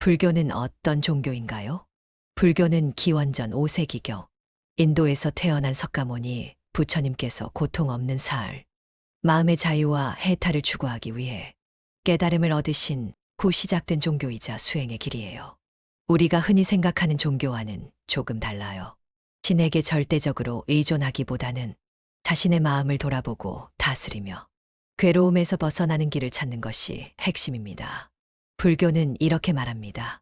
불교는 어떤 종교인가요? 불교는 기원전 5세기경 인도에서 태어난 석가모니 부처님께서 고통 없는 살, 마음의 자유와 해탈을 추구하기 위해 깨달음을 얻으신 후 시작된 종교이자 수행의 길이에요. 우리가 흔히 생각하는 종교와는 조금 달라요. 신에게 절대적으로 의존하기보다는 자신의 마음을 돌아보고 다스리며 괴로움에서 벗어나는 길을 찾는 것이 핵심입니다. 불교는 이렇게 말합니다.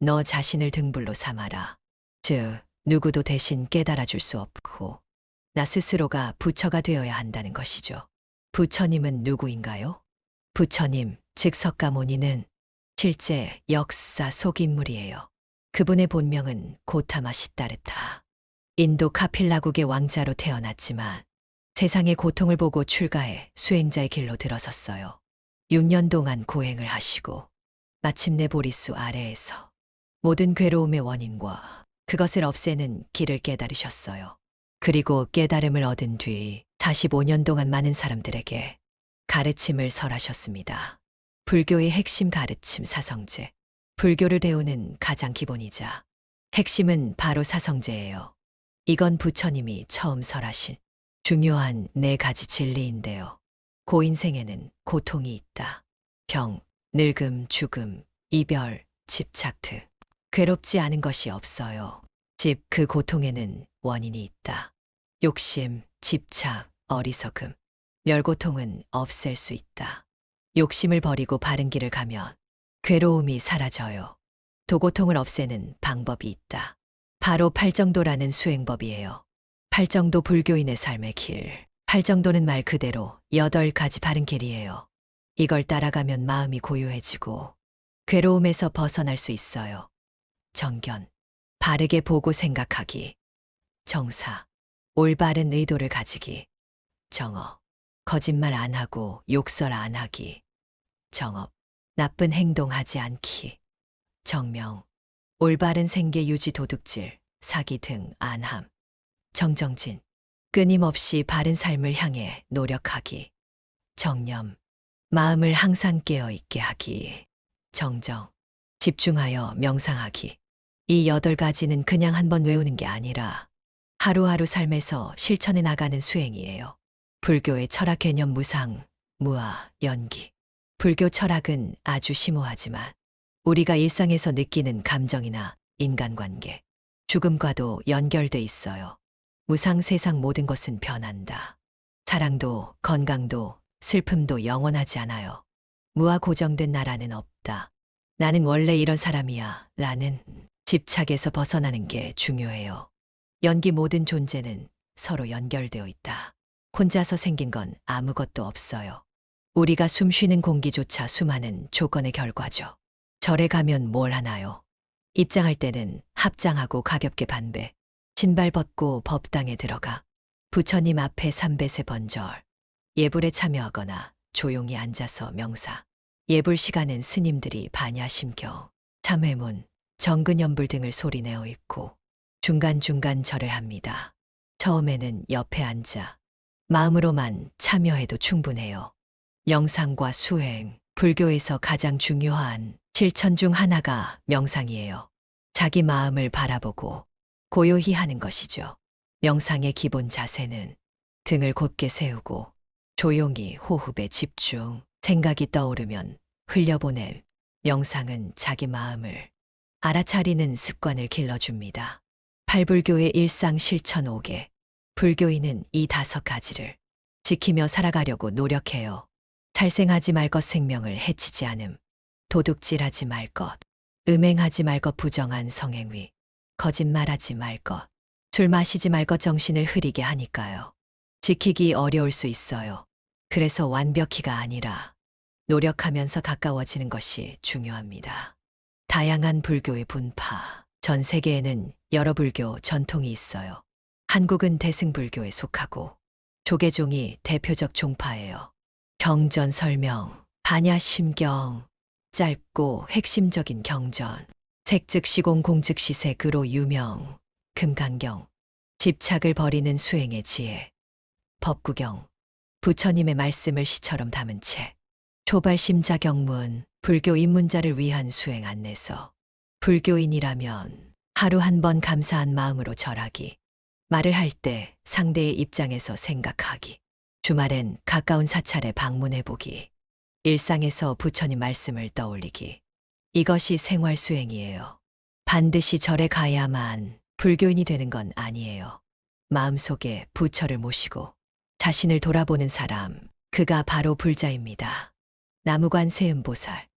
너 자신을 등불로 삼아라. 즉, 누구도 대신 깨달아 줄 수 없고, 나 스스로가 부처가 되어야 한다는 것이죠. 부처님은 누구인가요? 부처님, 즉 석가모니는 실제 역사 속 인물이에요. 그분의 본명은 고타마 시다르타. 인도 카필라국의 왕자로 태어났지만 세상의 고통을 보고 출가해 수행자의 길로 들어섰어요. 6년 동안 고행을 하시고 마침내 보리수 아래에서 모든 괴로움의 원인과 그것을 없애는 길을 깨달으셨어요. 그리고 깨달음을 얻은 뒤 45년 동안 많은 사람들에게 가르침을 설하셨습니다. 불교의 핵심 가르침 사성제. 불교를 배우는 가장 기본이자 핵심은 바로 사성제예요. 이건 부처님이 처음 설하신 중요한 네 가지 진리인데요. 고인생에는 고통이 있다. 병, 늙음, 죽음, 이별, 집착 등 괴롭지 않은 것이 없어요. 집 그 고통에는 원인이 있다. 욕심, 집착, 어리석음, 멸고통은 없앨 수 있다. 욕심을 버리고 바른 길을 가면 괴로움이 사라져요. 도고통을 없애는 방법이 있다. 바로 팔정도라는 수행법이에요. 팔정도 불교인의 삶의 길. 팔정도는 말 그대로 여덟 가지 바른 길이에요. 이걸 따라가면 마음이 고요해지고 괴로움에서 벗어날 수 있어요. 정견. 바르게 보고 생각하기. 정사. 올바른 의도를 가지기. 정어. 거짓말 안 하고 욕설 안 하기. 정업. 나쁜 행동하지 않기. 정명. 올바른 생계 유지 도둑질, 사기 등 안함. 정정진. 끊임없이 바른 삶을 향해 노력하기. 정념. 마음을 항상 깨어 있게 하기. 정정. 집중하여 명상하기. 이 여덟 가지는 그냥 한번 외우는 게 아니라 하루하루 삶에서 실천해 나가는 수행이에요. 불교의 철학 개념 무상, 무아, 연기. 불교 철학은 아주 심오하지만 우리가 일상에서 느끼는 감정이나 인간관계, 죽음과도 연결돼 있어요. 무상 세상 모든 것은 변한다. 사랑도, 건강도, 슬픔도 영원하지 않아요. 무아 고정된 나라는 없다. 나는 원래 이런 사람이야. 라는 집착에서 벗어나는 게 중요해요. 연기 모든 존재는 서로 연결되어 있다. 혼자서 생긴 건 아무것도 없어요. 우리가 숨 쉬는 공기조차 수많은 조건의 결과죠. 절에 가면 뭘 하나요? 입장할 때는 합장하고 가볍게 반배, 신발 벗고 법당에 들어가, 부처님 앞에 삼배 세 번절, 예불에 참여하거나 조용히 앉아서 명사, 예불 시간은 스님들이 반야심경, 참회문, 정근연불 등을 소리내어 읽고 중간중간 절을 합니다. 처음에는 옆에 앉아 마음으로만 참여해도 충분해요. 영상과 수행, 불교에서 가장 중요한 실천 중 하나가 명상이에요. 자기 마음을 바라보고 고요히 하는 것이죠. 명상의 기본 자세는 등을 곧게 세우고 조용히 호흡에 집중, 생각이 떠오르면 흘려보냄. 명상은 자기 마음을 알아차리는 습관을 길러줍니다. 팔불교의 일상 실천 5개. 불교인은 이 다섯 가지를 지키며 살아가려고 노력해요. 살생하지 말 것 생명을 해치지 않음. 도둑질하지 말 것. 음행하지 말 것 부정한 성행위. 거짓말하지 말 것. 술 마시지 말 것 정신을 흐리게 하니까요. 지키기 어려울 수 있어요. 그래서 완벽히가 아니라 노력하면서 가까워지는 것이 중요합니다. 다양한 불교의 분파. 전 세계에는 여러 불교 전통이 있어요. 한국은 대승불교에 속하고 조계종이 대표적 종파예요. 경전 설명, 반야심경, 짧고 핵심적인 경전, 색즉시공 공즉시세 그로 유명, 금강경, 집착을 버리는 수행의 지혜, 법구경, 부처님의 말씀을 시처럼 담은 책, 초발심자 경문, 불교 입문자를 위한 수행 안내서, 불교인이라면 하루 한 번 감사한 마음으로 절하기. 말을 할 때 상대의 입장에서 생각하기. 주말엔 가까운 사찰에 방문해보기. 일상에서 부처님 말씀을 떠올리기. 이것이 생활 수행이에요. 반드시 절에 가야만 불교인이 되는 건 아니에요. 마음속에 부처를 모시고 자신을 돌아보는 사람, 그가 바로 불자입니다. 나무관 세음보살.